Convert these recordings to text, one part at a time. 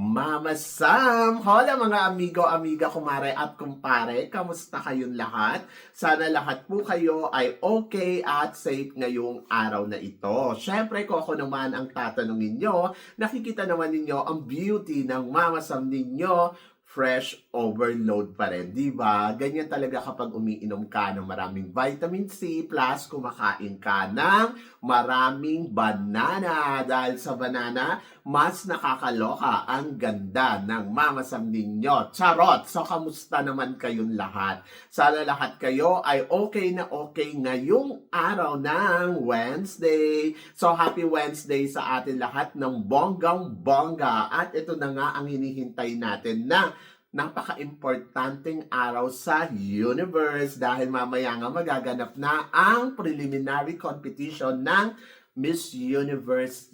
Mama Sam. Hola mga amigo, amiga, kumare at kumpare. Kamusta kayong lahat? Sana lahat po kayo ay okay at safe ngayong araw na ito. Syempre ko ako naman ang tatanungin nyo. Nakikita naman ninyo ang beauty ng Mama Sam ninyo fresh overload pa rin, di ba? Ganyan talaga kapag umiinom ka ng maraming vitamin C plus kumakain ka ng maraming banana. Dahil sa banana, mas nakakaloka ang ganda ng mamasam ninyo. Charot! So, kamusta naman kayong lahat? Sana lahat kayo ay okay na okay ngayong araw ng Wednesday. So, happy Wednesday sa atin lahat ng bonggang bongga. At ito na nga ang hinihintay natin na napaka-importanting araw sa universe dahil mamaya nga magaganap na ang preliminary competition ng Miss Universe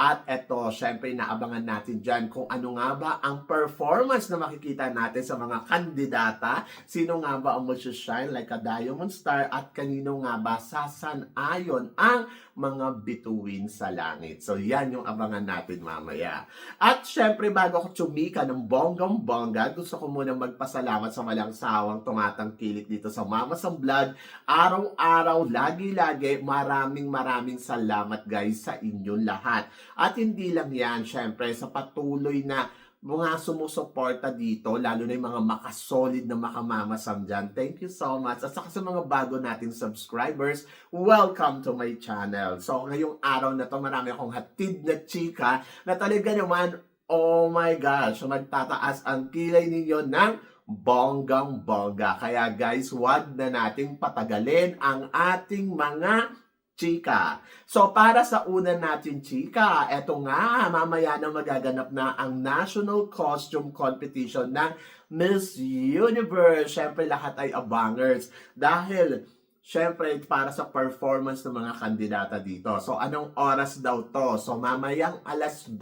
at eto, syempre inaabangan natin dyan kung ano nga ba ang performance na makikita natin sa mga kandidata. Sino nga ba ang shine like a diamond star at kanino nga ba sasanayon ang mga bituin sa langit. So yan yung abangan natin mamaya. At syempre bago ako tsumika ng bonggang bongga, gusto ko muna magpasalamat sa walang sawang tumatangkilik dito sa Mama sa Blood. Araw-araw, lagi-lagi, maraming maraming salamat guys sa inyong lahat. At hindi lang yan, syempre sa patuloy na mga sumusuporta dito, lalo na yung mga makasolid na makamamasam dyan. Thank you so much. At saka sa mga bago nating subscribers, welcome to my channel. So, ngayong araw na to, marami akong hatid na chika na talaga naman, oh my gosh, magtataas ang kilay ninyo ng bonggang bongga. Kaya guys, wag na nating patagalin ang ating mga chika. So para sa una natin chika, eto nga, mamaya na magaganap na ang National Costume Competition ng Miss Universe. Siyempre lahat ay abangers dahil Siyempre, para sa performance ng mga kandidata dito. So, anong oras daw to? So, mamayang alas 2,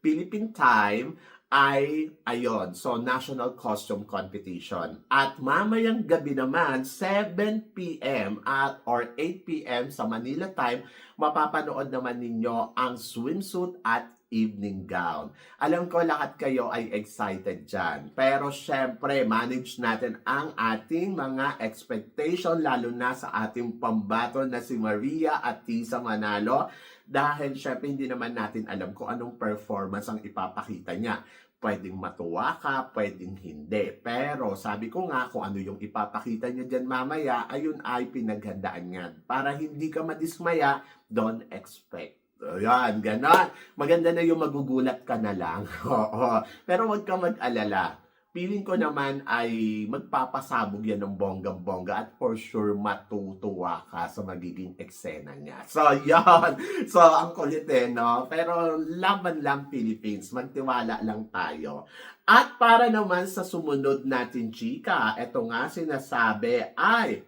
Philippine time, ay ayon, so National Costume Competition. At mamayang gabi naman, 7 p.m. at or 8 p.m. sa Manila time, mapapanood naman ninyo ang swimsuit at evening gown. Alam ko lahat kayo ay excited dyan. Pero syempre, manage natin ang ating mga expectation lalo na sa ating pambato na si Maria at Tisa Manalo dahil syempre hindi naman natin alam kung anong performance ang ipapakita niya. Pwedeng matuwa ka, pwedeng hindi. Pero sabi ko nga kung ano yung ipapakita niya dyan mamaya, ayun ay pinaghandaan niya. Para hindi ka madismaya, don't expect. Ayan, ganon. Maganda na yung magugulat ka na lang. Oo. Pero wag ka mag-alala feeling ko naman ay magpapasabog yan ng bonggang-bongga at for sure matutuwa ka sa magiging eksena niya. So, yon So, ang kulit eh, no? Pero laban lang Philippines. Magtiwala lang tayo. At para naman sa sumunod natin, chika, eto nga sinasabi ay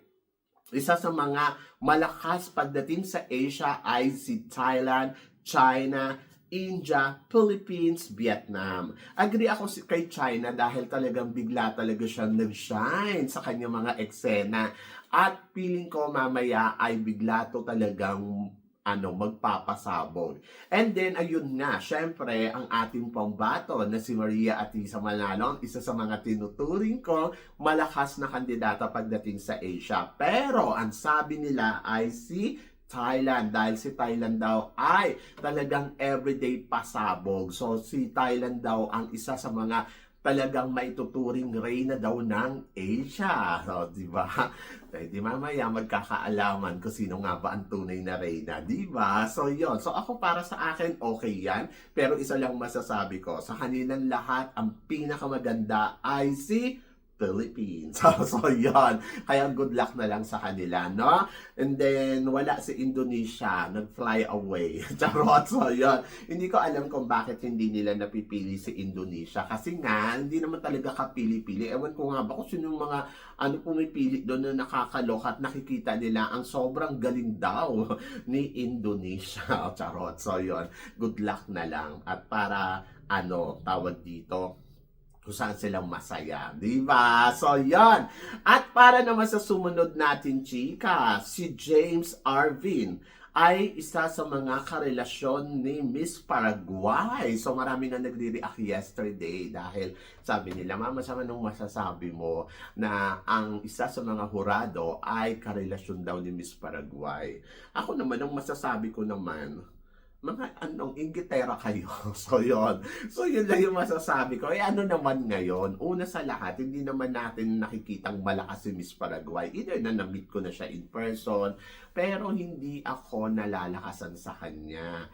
isa sa mga malakas pagdating sa Asia ay si Thailand, China, India, Philippines, Vietnam. Agree ako si kay China dahil talagang bigla talaga siya nag-shine sa kanyang mga eksena. At feeling ko mamaya ay bigla to talagang ano, magpapasabog. And then, ayun nga, syempre, ang ating pambato na si Maria Atisa Manalo, isa sa mga tinuturing ko, malakas na kandidata pagdating sa Asia. Pero, ang sabi nila ay si Thailand dahil si Thailand daw ay talagang everyday pasabog. So si Thailand daw ang isa sa mga talagang maituturing reyna daw ng Asia. So, di ba? Eh, di mamaya magkakaalaman kung sino nga ba ang tunay na reyna, di ba? So, yon So, ako para sa akin, okay yan. Pero isa lang masasabi ko, sa kanilang lahat, ang pinakamaganda ay si Philippines. So, yan. Kaya good luck na lang sa kanila, no? And then, wala si Indonesia, nag-fly away. Charot, so yan. Hindi ko alam kung bakit hindi nila napipili si Indonesia. Kasi nga, hindi naman talaga kapili-pili. Ewan ko nga ba kung sino yung mga ano pumipili doon na nakakaloka at nakikita nila ang sobrang galing daw ni Indonesia. Charot, so yon Good luck na lang. At para ano, tawag dito, kung saan silang masaya. Di ba? So, yon At para naman sa sumunod natin, chika, si James Arvin ay isa sa mga karelasyon ni Miss Paraguay. So marami na nagre-react yesterday dahil sabi nila, Mama, sa anong masasabi mo na ang isa sa mga hurado ay karelasyon daw ni Miss Paraguay? Ako naman, ang masasabi ko naman, mga anong inggitera kayo. so, yon So, yun lang yung masasabi ko. Eh, ano naman ngayon? Una sa lahat, hindi naman natin nakikitang malakas si Miss Paraguay. Either na na-meet ko na siya in person, pero hindi ako nalalakasan sa kanya.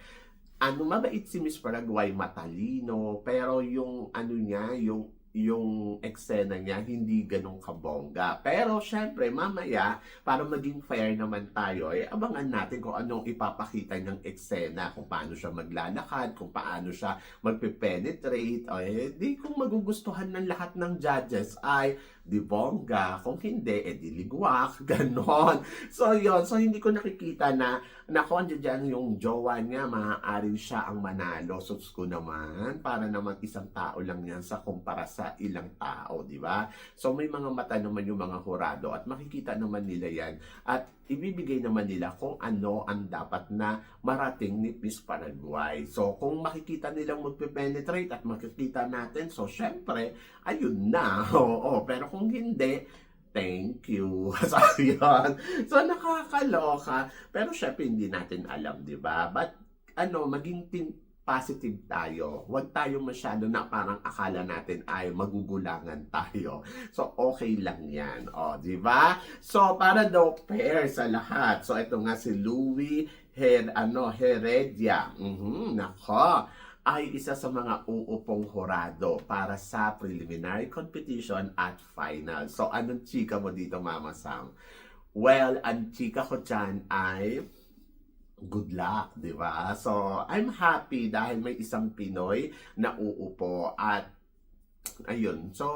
Ano, mabait si Miss Paraguay, matalino, pero yung ano niya, yung yung eksena niya hindi ganun kabongga. Pero syempre, mamaya, para maging fair naman tayo, eh, abangan natin kung anong ipapakita ng eksena, kung paano siya maglalakad, kung paano siya magpe-penetrate, eh, di kung magugustuhan ng lahat ng judges ay di bongga, kung hindi, eh di ligwak, ganon. So yon so hindi ko nakikita na, nako, dyan yung jowa niya, maaaring siya ang manalo. So ko naman, para naman isang tao lang yan sa kumpara sa ilang tao, di ba? So may mga mata naman yung mga hurado at makikita naman nila yan at ibibigay naman nila kung ano ang dapat na marating ni Miss Paraguay. So kung makikita nilang magpe-penetrate at makikita natin, so syempre, ayun na. Oo, pero kung hindi, thank you. so, yun. So, nakakaloka. Pero syempre, hindi natin alam, di ba? But, ano, maging team positive tayo. Huwag tayo masyado na parang akala natin ay magugulangan tayo. So, okay lang yan. O, di ba? So, para daw pair sa lahat. So, ito nga si Louie Her, ano, Heredia. Mhm, nako ay isa sa mga uupong horado para sa preliminary competition at final. So, anong chika mo dito, Mama Sam? Well, ang chika ko dyan ay good luck, di ba? So, I'm happy dahil may isang Pinoy na uupo at ayun. So,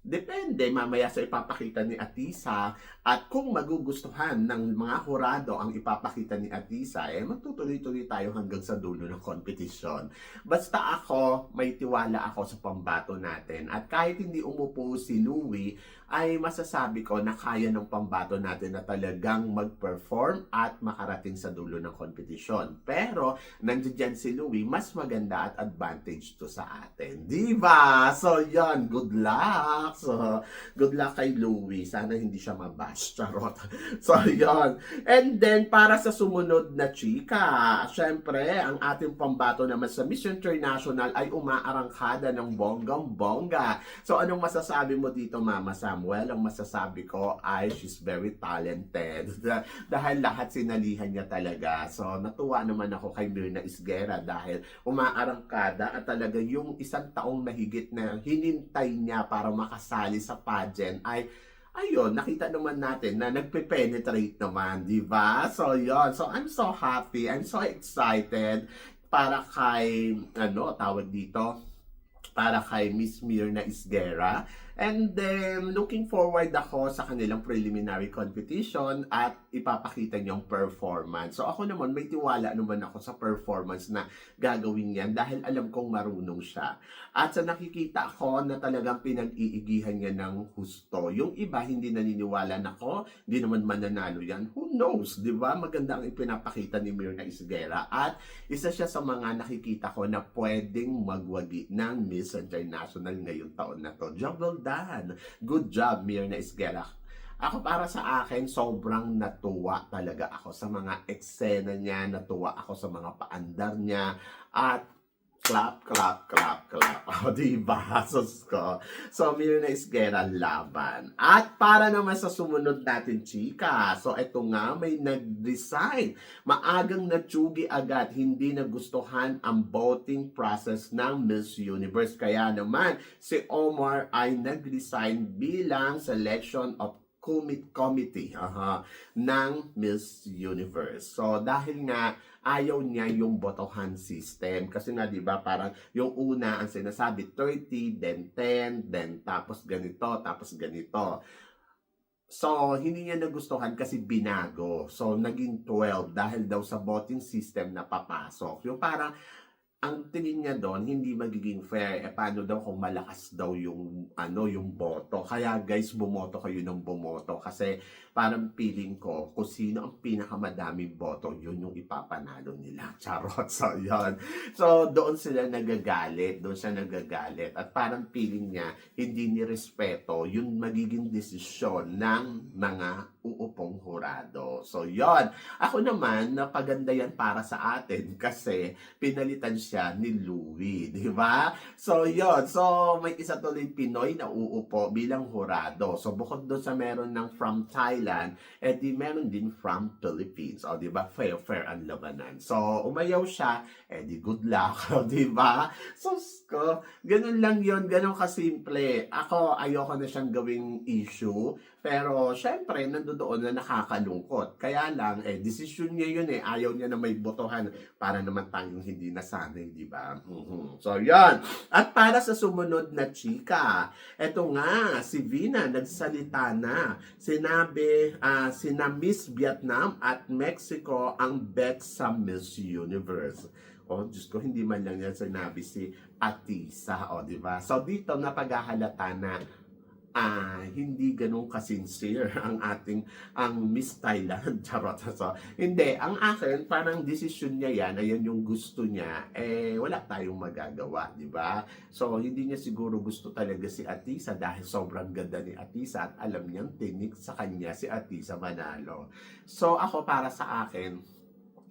Depende mamaya sa ipapakita ni Atisa at kung magugustuhan ng mga hurado ang ipapakita ni Atisa, eh magtutuloy-tuloy tayo hanggang sa dulo ng competition. Basta ako, may tiwala ako sa pambato natin. At kahit hindi umupo si Louie, ay masasabi ko na kaya ng pambato natin na talagang mag-perform at makarating sa dulo ng competition. Pero, nandiyan si Louie, mas maganda at advantage to sa atin. Di ba? So, yan. Good luck. So, good luck kay Louie. Sana hindi siya mabash. Charot. So, yan. And then, para sa sumunod na chika, syempre, ang ating pambato naman sa Miss International ay umaarangkada ng bonggang-bongga. So, anong masasabi mo dito, Mama Sam? Well, ang masasabi ko ay she's very talented. dahil lahat sinalihan niya talaga. So, natuwa naman ako kay Mirna Isguera dahil umaarangkada at talaga yung isang taong mahigit na hinintay niya para makasali sa pageant ay ayun, nakita naman natin na nagpe-penetrate naman, di ba? So, yon So, I'm so happy. I'm so excited para kay, ano, tawag dito, para kay Miss Mirna Isguera. And then, looking forward ako sa kanilang preliminary competition at ipapakita niyong performance. So ako naman, may tiwala naman ako sa performance na gagawin yan dahil alam kong marunong siya. At sa nakikita ko na talagang pinag-iigihan niya ng husto. Yung iba, hindi naniniwala na ko, hindi naman mananalo yan. Who knows, di ba? Maganda ang ipinapakita ni Mirna Isguera. At isa siya sa mga nakikita ko na pwedeng magwagi ng Miss International ngayong taon na to. Job done. Good job, Mirna Isguera. Ako para sa akin, sobrang natuwa talaga ako sa mga eksena niya, natuwa ako sa mga paandar niya, at clap, clap, clap, clap. O, diba? Sus ko. So, Mirna Isguera laban. At para naman sa sumunod natin, chika. So, eto nga, may nag-resign. Maagang natsugi agad, hindi nagustuhan ang voting process ng Miss Universe. Kaya naman, si Omar ay nag-resign bilang selection of committee aha, ng Miss Universe. So dahil nga ayaw niya yung botohan system kasi nga 'di ba parang yung una ang sinasabi 30 then 10 then tapos ganito tapos ganito. So, hindi niya nagustuhan kasi binago. So, naging 12 dahil daw sa voting system na papasok. Yung parang ang tingin niya doon, hindi magiging fair. Eh, paano daw kung malakas daw yung, ano, yung boto. Kaya guys, bumoto kayo ng bumoto. Kasi parang feeling ko, kung sino ang pinakamadaming boto, yun yung ipapanalo nila. Charot. So, yun. So, doon sila nagagalit. Doon siya nagagalit. At parang feeling niya, hindi ni respeto yung magiging desisyon ng mga uupong hurado. So, yon Ako naman, napaganda yan para sa atin kasi pinalitan siya ni Louie, di ba? So, yon So, may isa tuloy Pinoy na uupo bilang hurado. So, bukod doon sa meron ng from Thailand, eh di meron din from Philippines. O, di ba? Fair, fair ang labanan. So, umayaw siya, eh di good luck. O, di ba? So, ko, ganun lang yon ganun kasimple. Ako, ayoko na siyang gawing issue. Pero, syempre, nandoon na nakakalungkot. Kaya lang, eh, desisyon niya yun eh. Ayaw niya na may botohan para naman tayong hindi nasanay, di ba? Mhm. So, yan. At para sa sumunod na chika, eto nga, si Vina nagsalita na. Sinabi, ah, sina Miss Vietnam at Mexico ang bet sa Miss Universe. Oh, Diyos ko, hindi man lang yan sinabi si Atisa, o, di ba? So, dito napaghahalata na ah hindi ganun kasincere ang ating ang Miss Thailand. Charot so hindi ang akin parang desisyon niya yan ayan yung gusto niya eh wala tayong magagawa di ba? So hindi niya siguro gusto talaga si Atisa dahil sobrang ganda ni Atisa at alam niyang tinik sa kanya si Atisa manalo. So ako para sa akin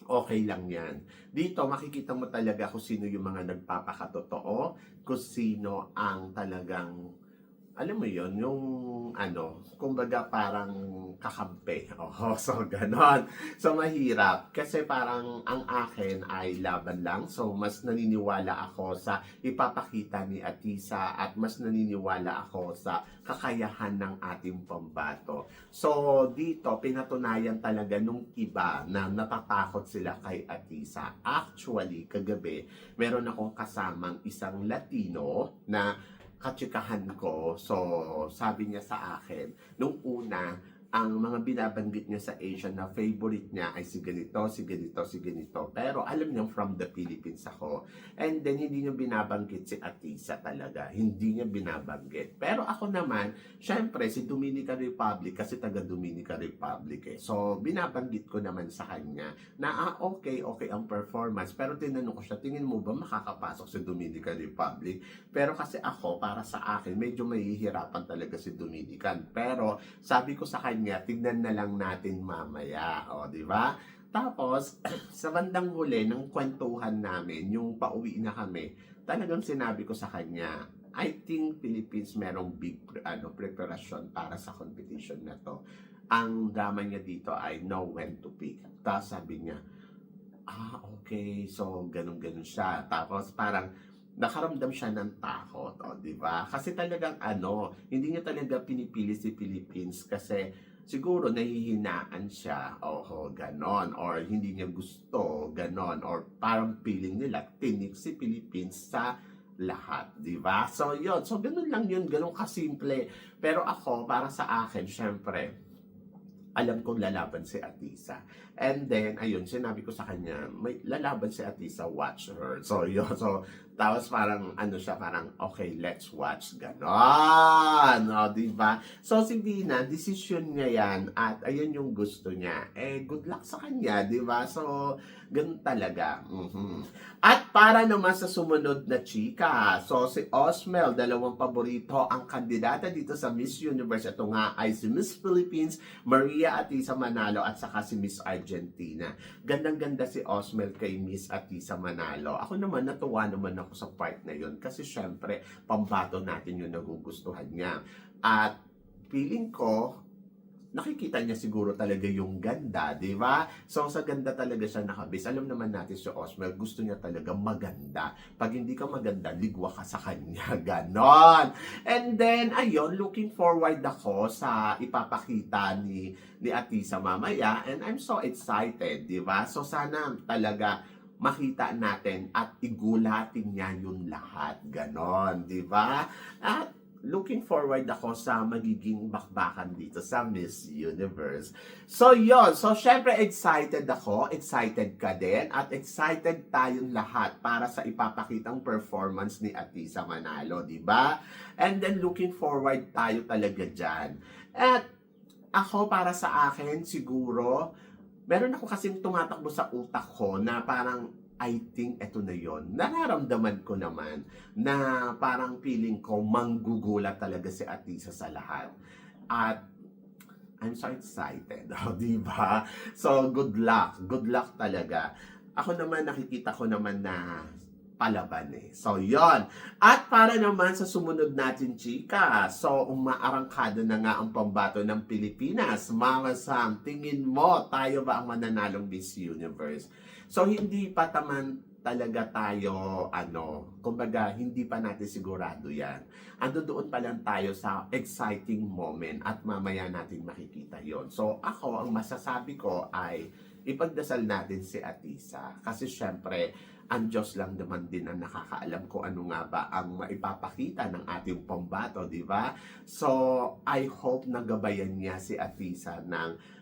okay lang yan. Dito, makikita mo talaga kung sino yung mga nagpapakatotoo, kung sino ang talagang alam mo yon yung ano, kumbaga parang kakampi. Oh, so ganon. So mahirap kasi parang ang akin ay laban lang. So mas naniniwala ako sa ipapakita ni Atisa at mas naniniwala ako sa kakayahan ng ating pambato. So dito pinatunayan talaga nung iba na natatakot sila kay Atisa. Actually, kagabi meron akong kasamang isang Latino na katsikahan ko. So, sabi niya sa akin, nung una, ang mga binabanggit niya sa Asia na favorite niya ay si ganito, si ganito, si ganito. Pero alam niya from the Philippines ako. And then, hindi niya binabanggit si Atisa talaga. Hindi niya binabanggit. Pero ako naman, syempre, si Dominican Republic, kasi taga Dominican Republic eh. So, binabanggit ko naman sa kanya na ah, okay, okay ang performance. Pero tinanong ko siya, tingin mo ba makakapasok sa Dominican Republic? Pero kasi ako, para sa akin, medyo mahihirapan talaga si Dominican. Pero sabi ko sa kanya, tignan na lang natin mamaya. O, di ba? Tapos, sa bandang huli ng kwentuhan namin, yung pauwi na kami, talagang sinabi ko sa kanya, I think Philippines merong big ano, preparation para sa competition na to. Ang drama niya dito ay know when to pick. Tapos sabi niya, ah, okay, so ganun-ganun siya. Tapos parang nakaramdam siya ng takot, o, di ba? Kasi talagang ano, hindi niya talaga pinipili si Philippines kasi siguro nahihinaan siya, oho, ganon, or hindi niya gusto, ganon, or parang feeling nila, tinik si Philippines sa lahat, di ba? So, yun. So, ganun lang yun, ganun kasimple. Pero ako, para sa akin, syempre, alam kong lalaban si Atisa. And then, ayun, sinabi ko sa kanya, may lalaban si Atisa, watch her. So, yun. So, tapos parang, ano siya, parang, okay, let's watch. Ganon. O, di ba? So, si Dina, decision niya yan at ayun yung gusto niya. Eh, good luck sa kanya, di ba? So, ganun talaga. Mhm. At para naman sa sumunod na chika, so si Osmel, dalawang paborito ang kandidata dito sa Miss Universe. Ito nga ay si Miss Philippines, Maria Atisa Manalo at saka si Miss Argentina. Gandang-ganda si Osmel kay Miss Atisa Manalo. Ako naman natuwa naman ako sa part na yun kasi syempre pambato natin yung nagugustuhan niya. At feeling ko, nakikita niya siguro talaga yung ganda, di ba? So, sa ganda talaga siya nakabis. Alam naman natin si Osmel, gusto niya talaga maganda. Pag hindi ka maganda, ligwa ka sa kanya. Ganon. And then, ayun, looking forward ako sa ipapakita ni, ni Atisa mamaya. And I'm so excited, di ba? So, sana talaga makita natin at igulatin niya yung lahat. Ganon, di ba? At looking forward ako sa magiging bakbakan dito sa Miss Universe. So yon, so syempre excited ako, excited ka din, at excited tayong lahat para sa ipapakitang performance ni Atisa Manalo, di ba? And then looking forward tayo talaga dyan. At ako para sa akin siguro, meron ako kasing tumatakbo sa utak ko na parang I think eto na yon. Nararamdaman ko naman na parang feeling ko manggugulat talaga si Atisa sa lahat. At I'm so excited, oh, di ba? So good luck, good luck talaga. Ako naman nakikita ko naman na palaban eh. So yon. At para naman sa sumunod natin chika, so umaarangkada na nga ang pambato ng Pilipinas. Mga Sam, tingin mo tayo ba ang mananalong Miss Universe? So hindi pa taman talaga tayo ano, kumbaga hindi pa natin sigurado 'yan. Ando doon pa lang tayo sa exciting moment at mamaya natin makikita 'yon. So ako ang masasabi ko ay ipagdasal natin si Atisa kasi syempre ang Diyos lang naman din ang nakakaalam kung ano nga ba ang maipapakita ng ating pambato, di ba? So, I hope na gabayan niya si Atisa ng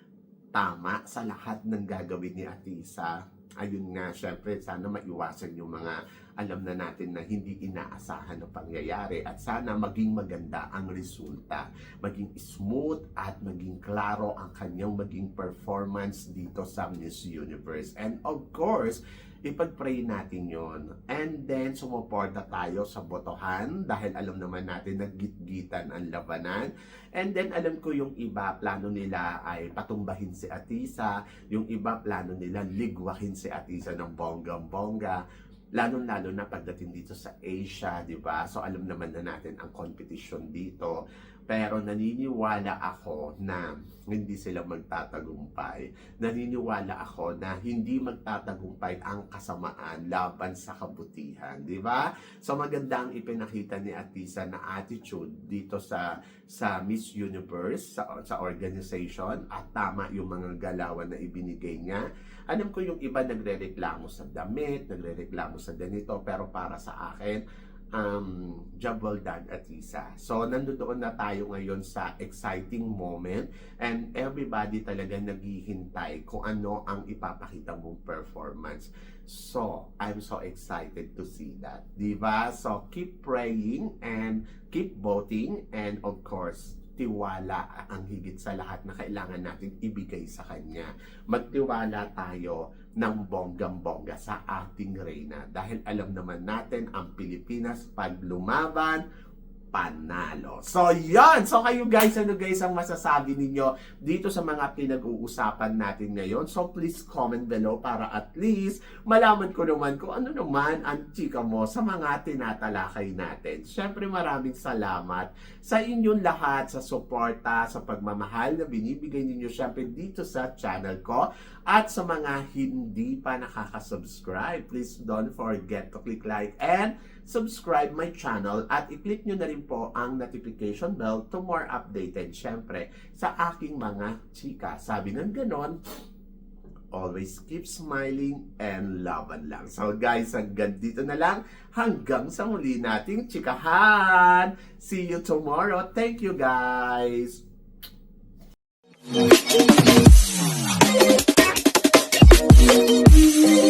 tama sa lahat ng gagawin ni Atisa. Ayun nga, syempre, sana maiwasan yung mga alam na natin na hindi inaasahan na pangyayari at sana maging maganda ang resulta. Maging smooth at maging klaro ang kanyang maging performance dito sa Miss Universe. And of course, ipag-pray natin yon And then, sumuporta tayo sa botohan dahil alam naman natin na gitgitan ang labanan. And then, alam ko yung iba, plano nila ay patumbahin si Atisa. Yung iba, plano nila ligwahin si Atisa ng bonggang-bongga. Lalo-lalo na pagdating dito sa Asia, di ba? So, alam naman na natin ang competition dito. Pero naniniwala ako na hindi sila magtatagumpay. Naniniwala ako na hindi magtatagumpay ang kasamaan laban sa kabutihan, di ba? So maganda ang ipinakita ni Atisa na attitude dito sa sa Miss Universe sa, sa organization at tama yung mga galawan na ibinigay niya. Alam ko yung iba nagrereklamo sa damit, nagrereklamo sa ganito, pero para sa akin, um, job well done, Atisa. So, nandoon na tayo ngayon sa exciting moment and everybody talaga naghihintay kung ano ang ipapakita mong performance. So, I'm so excited to see that. Diba? So, keep praying and keep voting and of course, tiwala ang higit sa lahat na kailangan natin ibigay sa Kanya. Magtiwala tayo ng bonggang-bongga sa ating reyna. Dahil alam naman natin, ang Pilipinas, pag lumaban, panalo. So, yan! So, kayo guys, ano guys ang masasabi ninyo dito sa mga pinag-uusapan natin ngayon? So, please comment below para at least malaman ko naman kung ano naman ang chika mo sa mga tinatalakay natin. Siyempre, maraming salamat sa inyong lahat sa suporta, sa pagmamahal na binibigay ninyo siyempre dito sa channel ko. At sa mga hindi pa nakaka-subscribe, please don't forget to click like and subscribe my channel at i-click nyo na rin po ang notification bell to more updated syempre sa aking mga chika. Sabi ng ganon, always keep smiling and laban lang. So guys, hanggang dito na lang. Hanggang sa muli nating chikahan. See you tomorrow. Thank you guys. Thank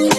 you.